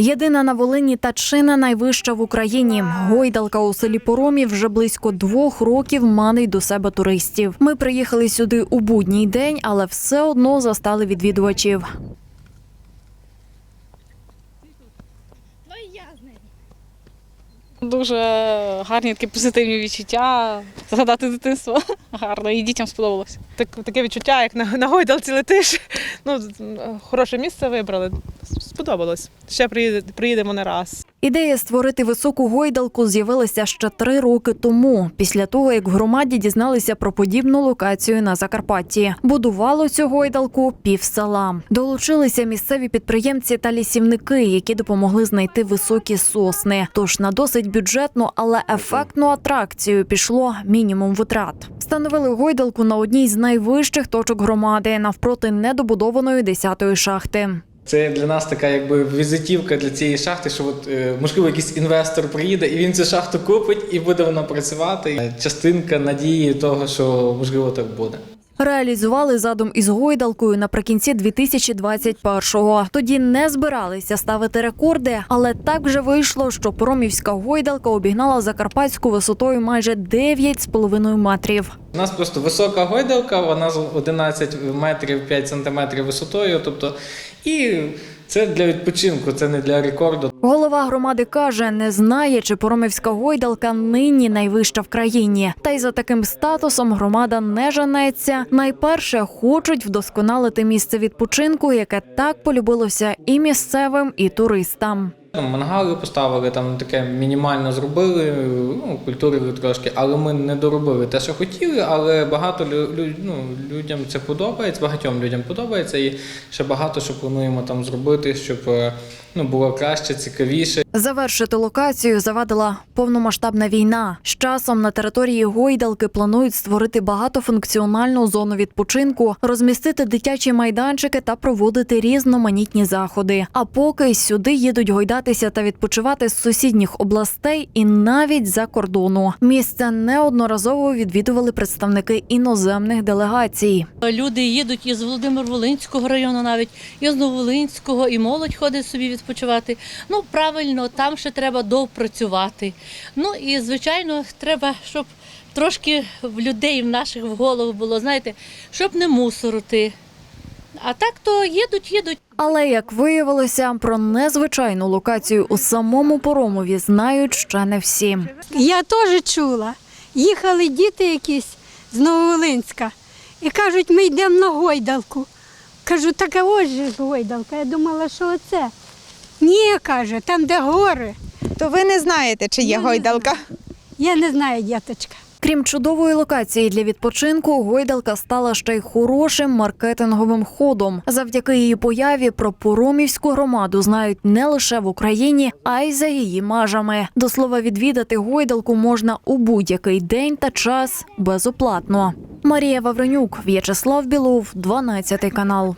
Єдина на Волині та чи не найвища в Україні. Гойдалка у селі Поромів вже близько двох років манить до себе туристів. Ми приїхали сюди у будній день, але все одно застали відвідувачів. Дуже гарні такі позитивні відчуття. Згадати дитинство гарно, і дітям сподобалося. Так, таке відчуття, як на, на гойдалці летиш. Ну, хороше місце вибрали. Сподобалось. Ще приїде, приїдемо не раз. Ідея створити високу гойдалку з'явилася ще три роки тому, після того як в громаді дізналися про подібну локацію на Закарпатті. Будувало цю гойдалку пів села. Долучилися місцеві підприємці та лісівники, які допомогли знайти високі сосни. Тож на досить бюджетну, але ефектну атракцію пішло мінімум витрат. Встановили гойдалку на одній з найвищих точок громади навпроти недобудованої 10-ї шахти. Це для нас така якби візитівка для цієї шахти, що от, е, можливо якийсь інвестор приїде і він цю шахту купить і буде вона працювати. Е, Частинка надії того, що можливо так буде. Реалізували задум із гойдалкою наприкінці 2021-го. Тоді не збиралися ставити рекорди, але так вже вийшло, що промівська гойдалка обігнала Закарпатську висотою майже 9,5 метрів. У нас просто висока гойдалка, вона з 11 метрів 5 сантиметрів висотою. Тобто, і це для відпочинку, це не для рекорду. Голова громади каже, не знає, чи Поромівська гойдалка нині найвища в країні. Та й за таким статусом громада не женеться. Найперше хочуть вдосконалити місце відпочинку, яке так полюбилося і місцевим, і туристам. Мангали поставили, там таке мінімально зробили, ну, культурили трошки, але ми не доробили те, що хотіли, але багато ну, людям це подобається, багатьом людям подобається, і ще багато що плануємо там зробити, щоб е, ну, було краще, цікавіше. Завершити локацію завадила повномасштабна війна. З часом на території Гойдалки планують створити багатофункціональну зону відпочинку, розмістити дитячі майданчики та проводити різноманітні заходи. А поки сюди їдуть гойдатися та відпочивати з сусідніх областей і навіть за кордону. Місце неодноразово відвідували представники іноземних делегацій. Люди їдуть із Володимир-Волинського району, навіть із Новолинського, і молодь ходить собі відпочивати. Ну правильно, там ще треба допрацювати. Ну і звичайно, треба, щоб трошки в людей в наших в голову було, знаєте, щоб не мусорити. А так то їдуть, їдуть. Але як виявилося, про незвичайну локацію у самому Поромові знають ще не всі. Я теж чула. Їхали діти якісь з Нововолинська і кажуть, ми йдемо на гойдалку. Кажу, так а ось же гойдалка. Я думала, що оце. Ні, каже, там, де гори. То ви не знаєте, чи є Я не гойдалка? Я не знаю, діточка. Крім чудової локації для відпочинку, гойдалка стала ще й хорошим маркетинговим ходом. Завдяки її появі про Поромівську громаду знають не лише в Україні, а й за її межами. До слова, відвідати гойдалку можна у будь-який день та час безоплатно. Марія Вавренюк, В'ячеслав Білов, 12 канал.